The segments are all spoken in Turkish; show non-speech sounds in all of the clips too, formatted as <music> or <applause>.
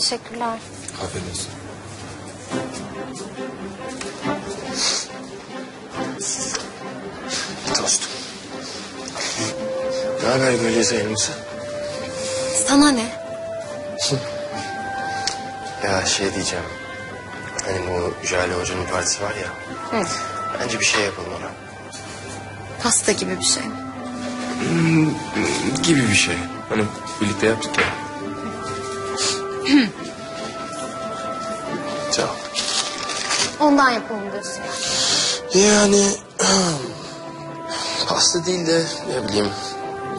Teşekkürler. Afiyet olsun. Ne haber böyle sayılmışsın? Sana ne? <laughs> Ya şey diyeceğim. Hani bu Jale Hoca'nın partisi var ya. Hı. Bence bir şey yapalım ona. Pasta gibi bir şey. Gibi bir şey. Hani birlikte yaptık ya. <clears throat> Ol. Ondan yapalım diyorsun. Yani <clears throat> pasta değil de ne bileyim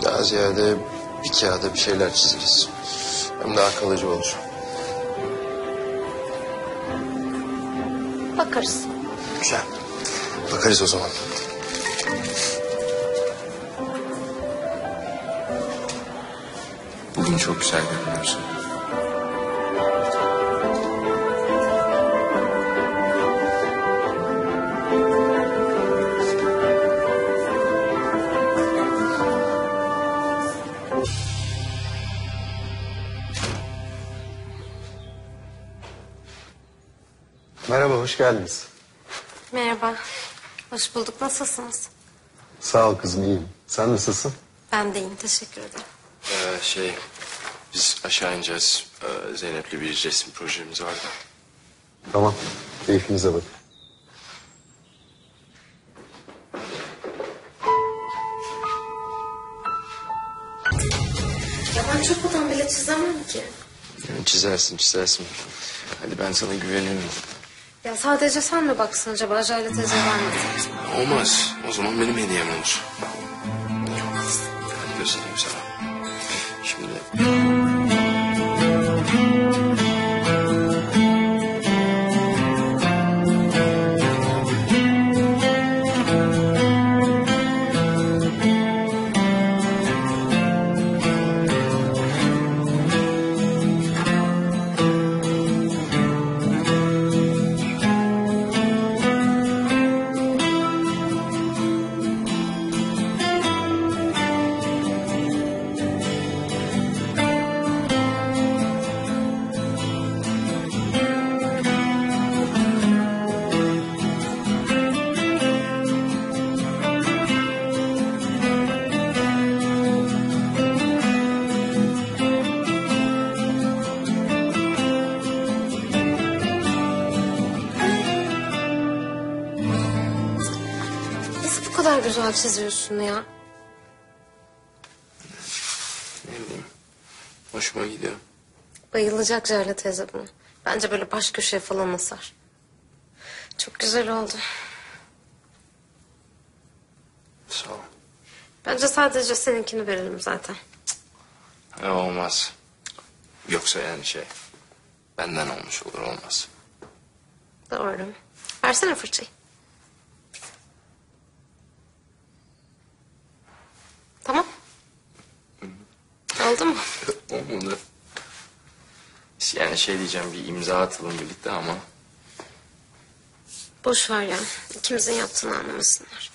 daha ziyade bir kağıda bir şeyler çizeriz. Hem daha kalıcı olur. Bakarız. Güzel. Bakarız o zaman. Bugün çok güzel görünüyorsun. Merhaba, hoş geldiniz. Merhaba. Hoş bulduk. Nasılsınız? Sağ ol kızım, iyiyim. Sen nasılsın? Ben de iyiyim. Teşekkür ederim. Ee, şey biz aşağı ineceğiz. Ee, Zeynep'le bir resim projemiz vardı. Tamam, keyfinize bakın. Ya ben çöpten bile çizemem ki. Yani çizersin çizersin. Hadi ben sana güveniyorum. Ya sadece sen mi baksın acaba? Jale teyze vermesin. Olmaz. O zaman benim hediyem olur. Hadi göstereyim sana. Şimdi kadar güzel çiziyorsun ya? ne bileyim. Hoşuma gidiyor. Bayılacak Jale teyze buna. Bence böyle baş köşeye falan asar. Çok güzel oldu. Sağ ol. Bence sadece seninkini verelim zaten. Ya olmaz. Yoksa yani şey benden olmuş olur olmaz. Doğru. Versene fırçayı. Tamam. Oldu mu? <laughs> Olmadı. Yani şey diyeceğim bir imza atalım birlikte ama Boş ver ya. İkimizin yaptığını anlamasınlar.